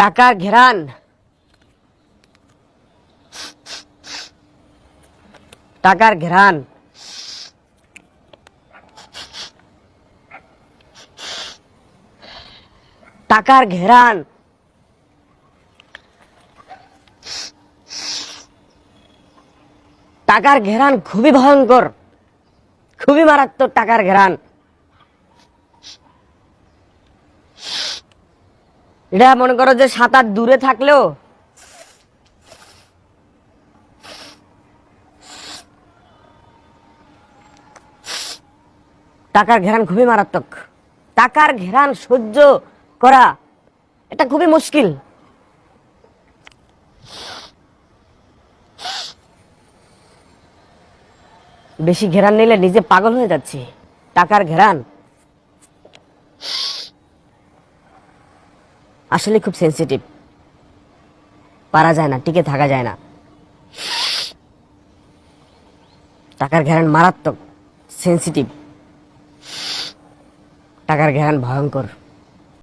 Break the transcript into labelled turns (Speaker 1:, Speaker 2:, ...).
Speaker 1: টাকার ঘেরান। টাকার ঘেরান। টাকার ঘেরান। টাকার ঘেরান খুবই ভয়ঙ্কর। খুবই মারাত্মক টাকার ঘেরান। এটা মনে করো যে সাঁতার দূরে থাকলেও টাকার ঘেরান খুবই মারাত্মক। টাকার ঘেরান সহ্য করা এটা খুবই মুশকিল। বেশি ঘেরান নিলে নিজে পাগল হয়ে যাচ্ছে। টাকার ঘেরান। আসলে খুব সেন্সিটিভ পারা যায় না, টিকে থাকা যায় না। টাকার ঘেরান মারাত্মক সেন্সিটিভ টাকার ঘেরান ভয়ঙ্কর।